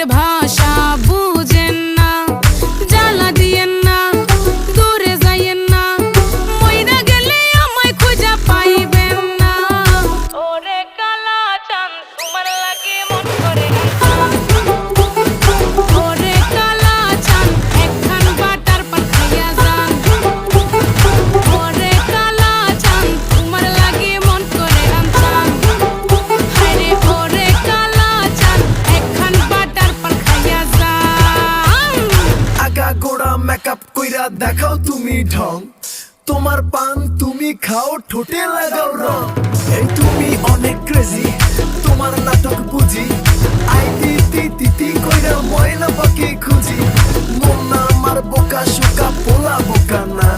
निर्भा makeup কইরা দেখাও তুমি ঢং। তোমার পান তুমি খাও, ঠোঁটে লাগাও রং। এই তুমি অনেক ক্রেজি তোমার নাটক বুঝি। আই তিতি তিতি কইরা ময়না পাখি খুঁজি। মন আমার বোকা, শোকা, পোলা বোকা না।